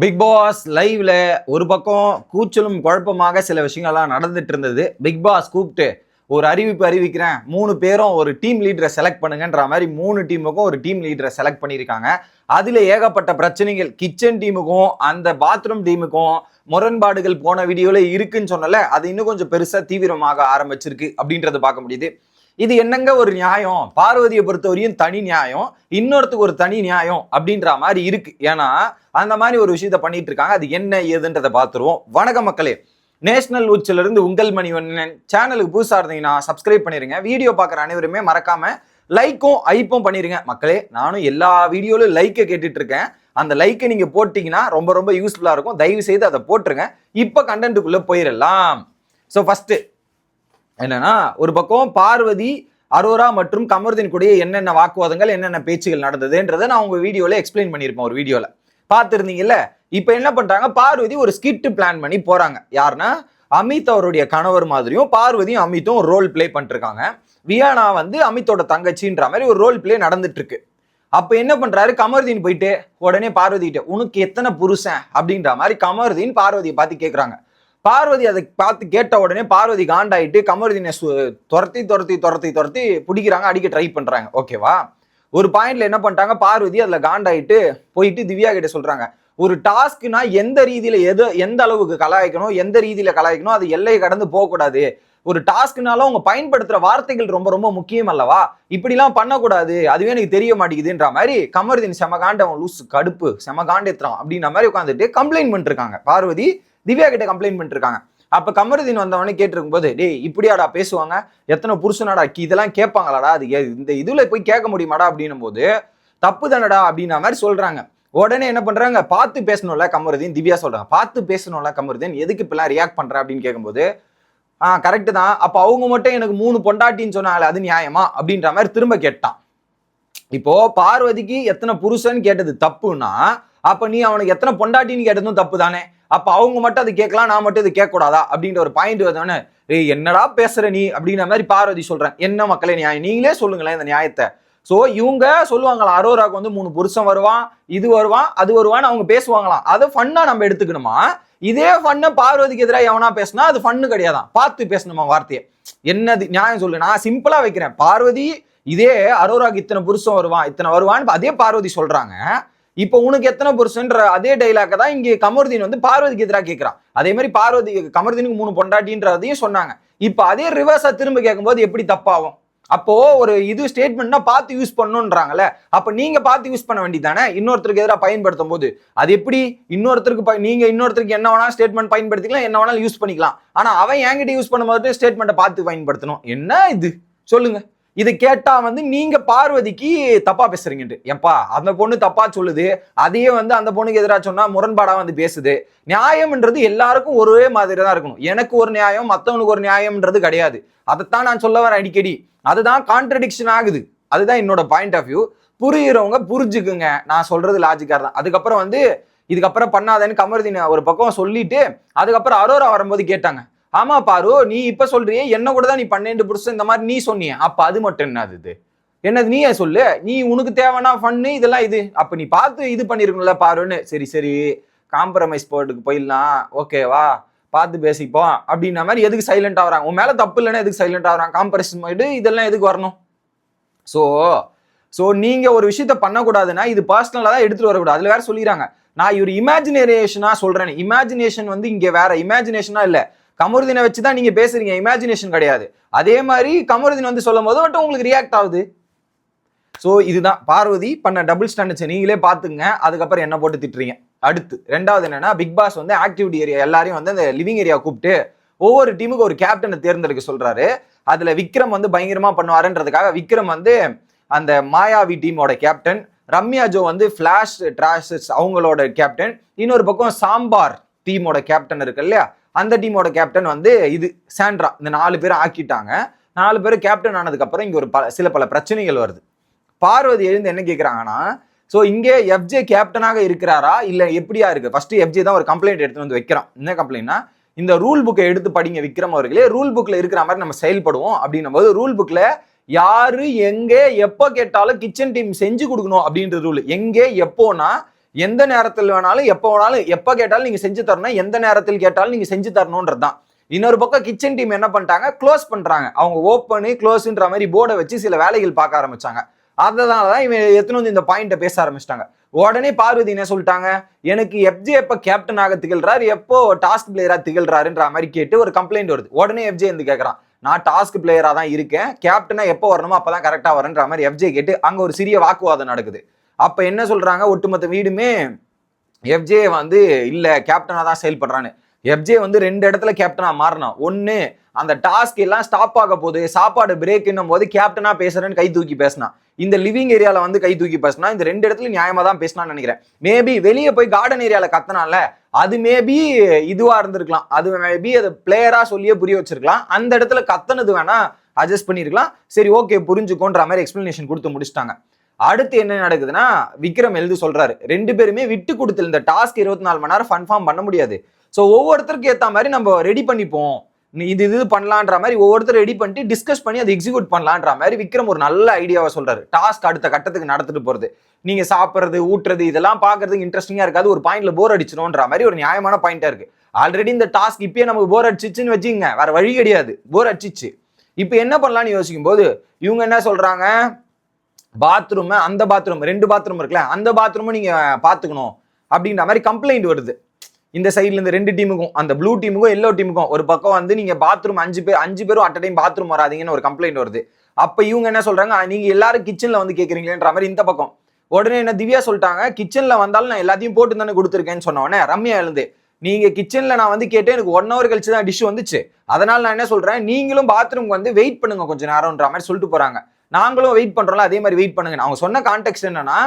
Big pass லைவ்ல ஒரு பக்கம் கூச்சலும் குழப்பமாக சில விஷயங்கள்லாம் நடந்துட்டு இருந்தது. பிக் பாஸ் கூப்பிட்டு ஒரு அறிவிப்பு அறிவிக்கிறேன். மூணு பேரும் ஒரு டீம் லீடரை செலக்ட் பண்ணுங்கன்ற மாதிரி மூணு டீமுக்கும் ஒரு டீம் லீடரை செலக்ட் பண்ணியிருக்காங்க. அதில் ஏகப்பட்ட பிரச்சனைகள். கிச்சன் டீமுக்கும் அந்த பாத்ரூம் டீமுக்கும் முரண்பாடுகள் போன வீடியோவில் இருக்குன்னு சொன்னல. அது இன்னும் கொஞ்சம் பெருசாக தீவிரமாக ஆரம்பிச்சிருக்கு. அப்படின்றத பார்க்க முடியுது. இது என்னங்க ஒரு நியாயம்? பார்வதியை பொறுத்தவரையும் தனி நியாயம். இன்னொருத்துக்கு ஒரு தனி நியாயம் அப்படின்ற மாதிரி இருக்கு. ஏன்னா அந்த மாதிரி ஒரு விஷயத்த பண்ணிட்டு இருக்காங்க. அது என்ன ஏதுன்றதை பார்த்துருவோம். வணக்க மக்களே. நேஷனல் உச்சில இருந்து உங்கள் மணிவண்ணன். சேனலுக்கு புதுசா இருந்தீங்கன்னா சப்ஸ்கிரைப் பண்ணிருங்க. வீடியோ பார்க்குற அனைவருமே மறக்காம லைக்கும் ஐப்பும் பண்ணிருங்க. மக்களே நானும் எல்லா வீடியோவிலும் லைக்கை கேட்டுட்டு இருக்கேன். அந்த லைக்கை நீங்க போட்டீங்கன்னா ரொம்ப ரொம்ப யூஸ்ஃபுல்லா இருக்கும். தயவு செய்து அதை போட்டுருங்க. இப்போ கண்டென்ட்டுக்குள்ள போயிடலாம் ஸோ ஃபஸ்ட்டு என்னன்னா ஒரு பக்கம் பார்வதி அரோரா மற்றும் கமருதீன் கூடயே என்னென்ன வாக்குவாதங்கள் என்னென்ன பேச்சுகள் நடந்ததுன்றதை நான் உங்க வீடியோல எக்ஸ்பிளைன் பண்ணியிருப்பேன் ஒரு வீடியோல. பார்த்துருந்தீங்கல்ல? இப்போ என்ன பண்றாங்க பார்வதி ஒரு ஸ்கிட் பிளான் பண்ணி போறாங்க. யாருன்னா அமித் அவருடைய கணவர் மாதிரியும் பார்வதியும் அமித்தும் ரோல் ப்ளே பண்ணிருக்காங்க. வியானா வந்து அமித்தோட தங்கச்சின்ற மாதிரி ஒரு ரோல் ப்ளே நடந்துட்டு இருக்கு அப்ப என்ன பண்றாரு? கமருதீன் போயிட்டு உடனே பார்வதி கிட்ட உனக்கு எத்தனை புருஷன்? அப்படின்ற மாதிரி கமருதீன் பார்வதியை பார்த்து கேட்குறாங்க பார்வதி அதை பார்த்து கேட்ட உடனே பார்வதி காண்டாயிட்டு கமருதீனை துரத்தி துரத்தி துரத்தி துரத்தி பிடிக்கிறாங்க அடிக்க ட்ரை பண்ணுறாங்க ஓகேவா ஒரு பாயிண்ட்ல என்ன பண்ணிட்டாங்க? பார்வதி அதில் காண்டாயிட்டு போயிட்டு திவ்யா கிட்ட சொல்கிறாங்க ஒரு டாஸ்க்னா எந்த ரீதியில் எது எந்த அளவுக்கு கலாய்க்கணும் எந்த ரீதியில் கலாய்க்கணும் அது எல்லையை கடந்து போகக்கூடாது. ஒரு டாஸ்க்னால அவங்க பயன்படுத்துகிற வார்த்தைகள் ரொம்ப ரொம்ப முக்கியம் அல்லவா? இப்படிலாம் பண்ணக்கூடாது. அதுவே எனக்கு தெரிய மாட்டேங்குதுன்ற மாதிரி கமருதீன் செம காண்டவன் லூஸ் கடுப்பு செம காண்டேத்தான் அப்படின்ற மாதிரி உட்காந்துட்டு கம்ப்ளைண்ட் பண்ணிருக்காங்க பார்வதி திவ்யா கிட்ட கம்ப்ளைண்ட் பண்ணிருக்காங்க. அப்ப கமருதீன் வந்தவனே கேட்டிருக்கும் போது டேய் இப்படியாடா பேசுவாங்க? எத்தனை புருஷனாடா கி- இதெல்லாம் கேட்பாங்களாடா? அது இந்த இதுல போய் கேட்க முடியுமாடா அப்படின்னும் போது தப்பு தானடா அப்படின்ற மாதிரி சொல்றாங்க. உடனே என்ன பண்றாங்க? பார்த்து பேசணும்ல கமருதீன் திவ்யா சொல்றாங்க. பார்த்து பேசணும்ல கமருதீன் எதுக்கு இப்பெல்லாம் ரியாக்ட் பண்ற? அப்படின்னு கேட்கும்போது ஆ கரெக்டு தான். அப்ப அவங்க மட்டும் எனக்கு மூணு பொண்டாட்டின்னு சொன்னாங்களே அது நியாயமா? அப்படின்ற மாதிரி திரும்ப கேட்டான். இப்போ பார்வதிக்கு எத்தனை புருஷன் கேட்டது தப்புன்னா அப்ப நீ அவனுக்கு எத்தனை பொண்டாட்டின்னு கேட்டதும் தப்பு தானே? அப்போ அவங்க மட்டும் அது கேட்கலாம் நான் மட்டும் இது கேட்கக்கூடாதா? அப்படின்ற ஒரு பாயிண்ட் வந்தோடனே ஏய் என்னடா பேசுற நீ? அப்படின்ற மாதிரி பார்வதி சொல்றேன். என்ன மக்களே நியாயம்? நீங்களே சொல்லுங்களேன் இந்த நியாயத்தை. ஸோ இவங்க சொல்லுவாங்களா அரோராக்கு வந்து மூணு புருஷன் வருவான் இது வருவான் அது வருவான்னு அவங்க பேசுவாங்களாம். அதை ஃபன்னா நம்ம எடுத்துக்கணுமா? இதே ஃபன்னை பார்வதிக்கு எதிராக எவனா பேசினா அது ஃபன்னு கிடையாதான். பார்த்து பேசணுமா வார்த்தையை? என்னது? நியாயம் சொல்லு. நான் சிம்பிளா வைக்கிறேன். பார்வதி இதே அரோராக்கு இத்தனை புருஷன் வருவான் இத்தனை வருவான்னு அதே பார்வதி சொல்றாங்க. இப்போ உனக்கு எத்தனை புருஷன்ற அதே டைலாக தான் இங்கே கமருதீன் வந்து பார்வதிக்கு எதிராக கேட்கிறான் அதே மாதிரி பார்வதி கமருதீனுக்கு மூணு பொண்டாட்டின்றதையும் சொன்னாங்க. இப்போ அதே ரிவர்ஸா திரும்ப கேட்கும்போது எப்படி தப்பாகும்? அப்போ ஒரு இது ஸ்டேட்மெண்ட்னா பார்த்து யூஸ் பண்ணணுன்றாங்கல்ல அப்ப நீங்க பார்த்து யூஸ் பண்ண வேண்டியதானே இன்னொருத்தருக்கு எதிராக பயன்படுத்தும் போது. அது எப்படி? இன்னொருத்தருக்கு ப- நீங்க இன்னொருத்தருக்கு என்ன வேணாலும் ஸ்டேட்மெண்ட் பயன்படுத்திக்கலாம் என்ன வேணாலும் யூஸ் பண்ணிக்கலாம். ஆனா அவன் என்கிட்ட யூஸ் பண்ணும்போது ஸ்டேட்மெண்ட்டை பார்த்து பயன்படுத்தணும். என்ன இது? சொல்லுங்க. இது கேட்டா வந்து நீங்க பார்வதிக்கு தப்பா பேசுறீங்கன்ட்டு. எப்பா அந்த பொண்ணு தப்பா சொல்லுது. அதையே வந்து அந்த பொண்ணுக்கு எதிராக சொன்னா முரண்பாடா வந்து பேசுது. நியாயம்ன்றது எல்லாருக்கும் ஒரே மாதிரி தான் இருக்கணும். எனக்கு ஒரு நியாயம் மத்தவனுக்கு ஒரு நியாயம்ன்றது கிடையாது. அதைத்தான் நான் சொல்ல வரேன் அடிக்கடி. அதுதான் கான்ட்ரடிக்ஷன் ஆகுது. அதுதான் என்னோட பாயிண்ட் ஆஃப் வியூ புரியுறவங்க புரிஞ்சுக்குங்க. நான் சொல்றது லாஜிக்காக தான். அதுக்கப்புறம் வந்து இதுக்கப்புறம் பண்ணாதேன்னு கமருதீன் ஒரு பக்கம் சொல்லிட்டு அதுக்கப்புறம் அரோரா வரும்போது கேட்டாங்க. ஆமா பாரு நீ இப்ப சொல்றியே என்ன கூட தான் நீ பன்னெண்டு புருஷன் இந்த மாதிரி நீ சொன்னிய. அப்ப அது மட்டும் என்னது இது? என்னது நீயே சொல்லு. நீ உனக்கு தேவைன்னா ஃபன்னு இதெல்லாம் இது. அப்ப நீ பார்த்து இது பண்ணிருக்கணும்ல பாருன்னு. சரி சரி காம்ப்ரமைஸ் போர்டுக்கு போயிடலாம். ஓகேவா பார்த்து பேசிப்போம். அப்படின்ன மாதிரி எதுக்கு சைலண்ட் ஆகுறாங்க உன் மேல தப்பு இல்லைன்னா எதுக்கு சைலண்ட் ஆகிறான் காம்ப்ரமைஸ் போயிட்டு இதெல்லாம் எதுக்கு வரணும்? ஸோ ஸோ நீங்க ஒரு விஷயத்த பண்ணக்கூடாதுன்னா இது பர்சனலாக தான் எடுத்துட்டு வரக்கூடாது. அதுல வேற சொல்லிடுறாங்க. நான் இவர் இமேஜினேஷனா சொல்றேன். இமேஜினேஷன் வந்து இங்க வேற. இமேஜினேஷனா இல்லை. கமருதீனை வச்சு தான் நீங்க பேசுறீங்க. இமேஜினேஷன் கிடையாது. அதே மாதிரி கமருதீன் வந்து சொல்லும் போது மட்டும் உங்களுக்கு ரியாக்ட் ஆகுது. ஸோ இதுதான். பார்வதி பண்ண டபுள் ஸ்டாண்டர்ட்ஸ் நீங்களே பார்த்துங்க. அதுக்கப்புறம் என்ன போட்டு திட்டுறீங்க? அடுத்து ரெண்டாவது என்னன்னா பிக் பாஸ் வந்து ஆக்டிவிட்டி ஏரியா எல்லாரையும் வந்து அந்த லிவிங் ஏரியா கூப்பிட்டு ஒவ்வொரு டீமுக்கு ஒரு கேப்டனை தேர்ந்தெடுக்க சொல்றாரு. அதுல விக்ரம் வந்து பயங்கரமா பண்ணுவாருன்றதுக்காக விக்ரம் வந்து அந்த மாயாவி டீமோட கேப்டன் ரம்யா ஜோ வந்து ஃபிளாஷ் ட்ராஷஸ் அவங்களோட கேப்டன் இன்னொரு பக்கம் சாம்பார் டீமோட கேப்டன் இருக்கு இல்லையா? அந்த டீமோட கேப்டன் வந்து இது சாண்ட்ரா. இந்த நாலு பேர் ஆக்கிட்டாங்க. நாலு பேர் கேப்டன் ஆனதுக்கப்புறம் இங்கே ஒரு பல சில பல பிரச்சனைகள் வருது. பார்வதி எழுந்து என்ன கேட்குறாங்கன்னா ஸோ இங்கே எஃப்ஜே கேப்டனாக இருக்கிறாரா? இல்லை எப்படியா இருக்குது ஃபஸ்ட்டு எஃப்ஜே தான் ஒரு கம்ப்ளைண்ட் எடுத்து வந்து வைக்கிறான் என்ன கம்ப்ளைண்ட்னா இந்த ரூல் புக்கை எடுத்து படிங்க விக்ரம் அவர்களே. ரூல் புக்கில் இருக்கிற மாதிரி நம்ம செயல்படுவோம் அப்படின்னும் போது ரூல் புக்கில் யாரு எங்கே எப்போ கேட்டாலும் கிச்சன் டீம் செஞ்சு கொடுக்கணும் அப்படின்ற ரூல் எங்கே எப்போனா எந்த நேரத்தில் வேணாலும் எப்போ வேணாலும் எப்போ கேட்டாலும் நீங்கள் செஞ்சு தரணும். எந்த நேரத்தில் கேட்டாலும் நீங்கள் செஞ்சு தரணுன்றது தான் இன்னொரு பக்கம் கிச்சன் டீம் என்ன பண்ணிட்டாங்க? க்ளோஸ் பண்ணுறாங்க அவங்க ஓப்பனு க்ளோஸுன்ற மாதிரி போர்டை வச்சு சில வேலைகள் பார்க்க ஆரம்பிச்சாங்க. அதனால தான் இவன் எத்தனை வந்து இந்த பாயிண்ட்டை பேச ஆரம்பிச்சிட்டாங்க. உடனே பார்வதி என்ன சொல்லிட்டாங்க? எனக்கு எஃப்ஜே எப்போ கேப்டன் ஆக திகழ்றாரு? எப்போ டாஸ்க் பிளேயராக திகழ்றாருன்ற மாதிரி கேட்டு ஒரு கம்ப்ளைண்ட் வருது. உடனே எஃப்ஜே வந்து கேட்கறான் நான் டாஸ்க் பிளேயராக தான் இருக்கேன். கேப்டனாக எப்போ வரணுமோ அப்போ தான் கரெக்டாக வரேன்ற மாதிரி எஃப்ஜே கேட்டு அங்கே ஒரு சிறிய வாக்குவாதம் நடக்குது. அப்போ என்ன சொல்கிறாங்க ஒட்டுமொத்த வீடுமே எஃப்ஜே வந்து இல்லை கேப்டனாக தான் செயல்படுறான்னு. எஃப்ஜே வந்து ரெண்டு இடத்துல கேப்டனாக மாறினா ஒன்று அந்த டாஸ்க் எல்லாம் ஸ்டாப் ஆக போகுது சாப்பாடு பிரேக்னும் போது கேப்டனாக பேசுகிறேன்னு கை தூக்கி பேசினான் இந்த லிவிங் ஏரியாவில் வந்து கை தூக்கி பேசினா இந்த ரெண்டு இடத்துல நியாயமாக தான் பேசினான்னு நினைக்கிறேன். மேபி வெளியே போய் கார்டன் ஏரியாவில் கத்தனால அது மேபி இதுவாக இருந்திருக்கலாம். அது மேபி அது பிளேயராக சொல்லியே புரிய வச்சிருக்கலாம். அந்த இடத்துல கத்தனது வேணால் அட்ஜஸ்ட் பண்ணியிருக்கலாம் சரி ஓகே புரிஞ்சுக்கோன்ற மாதிரி எக்ஸ்பிளனேஷன் கொடுத்து முடிச்சிட்டாங்க. அடுத்து என்ன நடக்குதுன்னா விக்ரம் எழுதி சொல்றாரு. ரெண்டு பேருமே விட்டு கொடுத்து இந்த டாஸ்க் இருபத்தி நாலு மணி நேரம் கன்ஃபார்ம் பண்ண முடியாது. ஸோ ஒவ்வொருத்தருக்கு ஏற்ற மாதிரி நம்ம ரெடி பண்ணிப்போம். நீ இது இது பண்ணலான்ற மாதிரி ஒவ்வொருத்தர் ரெடி பண்ணிட்டு டிஸ்கஸ் பண்ணி அதை எக்ஸிக்யூட் பண்ணலான்ற மாதிரி விக்ரம் ஒரு நல்ல ஐடியாவை சொல்றாரு. டாஸ்க் அடுத்த கட்டத்துக்கு நடத்திட்டு போறது. நீங்க சாப்பிட்றது ஊட்டுறது இதெல்லாம் பார்க்கறதுக்கு இன்ட்ரெஸ்டிங்கா இருக்காது. ஒரு பாயிண்ட்ல போர் அடிச்சிடும்ன்ற மாதிரி ஒரு நியாயமான பாயிண்டா இருக்கு. ஆல்ரெடி இந்த டாஸ்க் இப்பயே நமக்கு போர் அடிச்சிச்சுன்னு வச்சுங்க வேற வழி கிடையாது. போர் அடிச்சிச்சு இப்போ என்ன பண்ணலாம்னு யோசிக்கும் போது இவங்க என்ன சொல்றாங்க? பாத்ரூம் அந்த பாத்ரூம் ரெண்டு பாத்ரூம் இருக்குல்ல அந்த பாத்ரூமும் நீங்க பாத்துக்கணும் அப்படின்ற மாதிரி கம்ப்ளைண்ட் வருது. இந்த சைட்ல இருந்து ரெண்டு டீமுக்கும் அந்த ப்ளூ டீமுக்கும் எல்லோ டீமுக்கும் ஒரு பக்கம் வந்து நீங்க பாத்ரூம் அஞ்சு பேர் அஞ்சு பேரும் அட் டைம் பாத்ரூம் வராதீங்கன்னு ஒரு கம்ப்ளைண்ட் வருது. அப்ப இவங்க என்ன சொல்றாங்க? நீங்க எல்லாரும் கிச்சன்ல வந்து கேக்குறீங்களேன்ற மாதிரி இந்த பக்கம். உடனே என்ன திவ்யா சொல்லிட்டாங்க? கிச்சன்ல வந்தாலும் நான் எல்லாத்தையும் போட்டு தானே கொடுத்துருக்கேன்னு சொன்ன உடனே ரம்யா எழுந்து நீங்க கிச்சன்ல நான் வந்து கேட்டேன் எனக்கு ஒன் ஹவர் கழிச்சு தான் டிஷ் வந்துச்சு. அதனால நான் என்ன சொல்றேன்? நீங்களும் பாத்ரூம்க்கு வந்து வெயிட் பண்ணுங்க கொஞ்சம் நேரம்ன்ற மாதிரி சொல்லிட்டு போறாங்க. நாங்களும் வெயிட் பண்றோம்ல அதே மாதிரி வெயிட் பண்ணுங்க. அவங்க சொன்ன கான்டெக்ட் என்னன்னா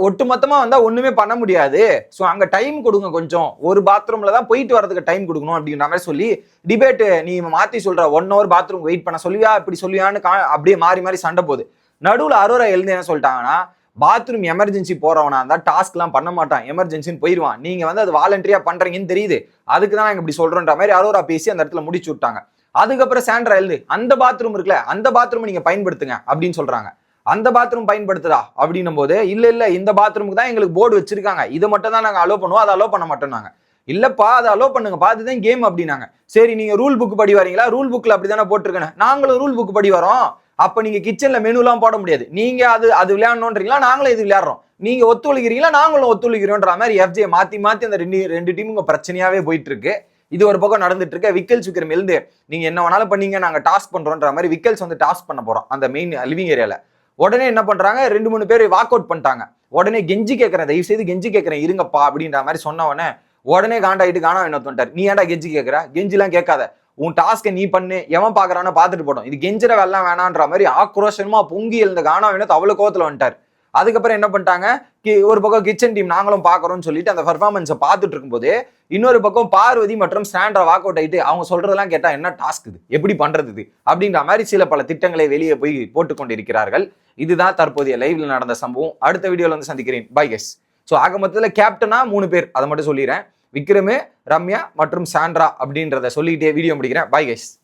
ஒட்டு மொத்தமா வந்தா ஒண்ணுமே பண்ண முடியாது. ஸோ அங்க டைம் கொடுங்க கொஞ்சம். ஒரு பாத்ரூம்ல தான் போயிட்டு வரதுக்கு டைம் கொடுக்கணும் அப்படின்ற மாதிரி சொல்லி டிபேட் நீ மாத்தி சொல்ற ஒன் ஹவர் பாத்ரூம் வெயிட் பண்ண சொல்லுவியா இப்படி சொல்லுவியான்னு கா- அப்படியே மாறி மாறி சண்டை போகுது. நடுவில் அரோரா எழுந்து என்ன சொல்லிட்டாங்கன்னா பாத்ரூம் எமர்ஜென்சி போறவனா இருந்தா டாஸ்க்லாம் பண்ண மாட்டான். எமர்ஜென்சின்னு போயிடுவான் நீங்க வந்து அது வாலண்டரியாக பண்றீங்கன்னு தெரியுது. அதுக்கு தான் நாங்க இப்படி சொல்றோன்ற மாதிரி அரோரா பேசி அந்த இடத்துல முடிச்சு விட்டாங்க. அதுக்கப்புறம் சாண்ட்ரா எழுது. அந்த பாத்ரூம் இருக்குல்ல அந்த பாத்ரூம் நீங்க பயன்படுத்துங்க அப்படின்னு சொல்றாங்க. அந்த பாத்ரூம் பயன்படுத்துதா அப்படின்னும் போது இல்ல இல்ல இந்த பாத்ரூமுக்கு தான் எங்களுக்கு போர்டு வச்சிருக்காங்க. இதை மட்டும் தான் நாங்க அலோ பண்ணுவோம் அதை அலோ பண்ண மாட்டோம் நாங்க இல்லப்பா அதை அலோ பார்த்து தான் கேம் அப்படின்னாங்க. சரி நீங்க ரூல் புக் படி வரீங்களா? ரூல் புக்ல அப்படிதானே போட்டிருக்கேன் நாங்களும் ரூல் புக் படி வரோம். அப்ப நீங்க கிச்சன்ல மெனுலாம் போட முடியாது. நீங்க அது அது விளையாடணுன்றீங்களா? நாங்களும் இது விளையாடுறோம். நீங்க ஒத்துழைக்கிறீங்களா? நாங்களும் ஒத்துழைக்கிறோன்ற மாதிரி எஃப்ஜே மாத்தி மாத்தி அந்த ரெண்டு ரெண்டு டீமுங்க பிரச்சனையாவே போயிட்டு இருக்கு. இது ஒரு பக்கம் நடந்துட்டு இருக்க. விக்கல்ஸ் விக்ரம் எழுந்து நீங்க என்ன வேணாலும் பண்ணீங்க நாங்க டாஸ்க் பண்றோன்ற மாதிரி விக்கல்ஸ் வந்து டாஸ்க் பண்ண போறோம். அந்த மெயின் லிவிங் ஏரியால உடனே என்ன பண்றாங்க? ரெண்டு மூணு பேர் வாக் அவுட் பண்ணிட்டாங்க. உடனே கெஞ்சி கேட்கறேன் தயவு செய்து கெஞ்சி கேட்கறேன் இருங்கப்பா அப்படின்ற மாதிரி சொன்ன உடனே உடனே காண்டாயிட்டு காணா என்ன நீ ஏன்டா கெஞ்சி கேட்கற கெஞ்சிலாம் கேட்காத. உன் டாஸ்க்கை நீ பண்ணு எவன் பாக்குறான்னு பார்த்துட்டு போட்டோம் இது கெஞ்சிற வெள்ளம் வேணான்ற மாதிரி ஆக்ரோஷமா பொங்கி எழுந்த காணா வேணும் அவ்வளவு கோவத்துல வந்துட்டார். அதுக்கப்புறம் என்ன பண்ணிட்டாங்க? கி- ஒரு பக்கம் கிச்சன் டீம் நாங்களும் பார்க்குறோம்னு சொல்லிட்டு அந்த பர்ஃபார்மன்ஸை பார்த்துட்டு இருக்கும்போது இன்னொரு பக்கம் பார்வதி மற்றும் ஸ்டாண்டா வாக் அவுட் ஆயிட்டு அவங்க சொல்றதெல்லாம் கேட்டால் என்ன டாஸ்க் இது? எப்படி பண்ணுறது இது? அப்படின்ற மாதிரி சில பல திட்டங்களை வெளியே போய் போட்டு கொண்டிருக்கிறார்கள். இதுதான் தற்போதைய லைவ்ல நடந்த சம்பவம். அடுத்த வீடியோவில் வந்து சந்திக்கிறேன். பை கெஸ் ஸோ ஆக மொத்தத்தில் கேப்டனா மூணு பேர். அதை மட்டும் சொல்லிடுறேன். விக்ரமு ரம்யா மற்றும் சாண்ட்ரா அப்படின்றத சொல்லிக்கிட்டே வீடியோ முடிக்கிறேன். Bye guys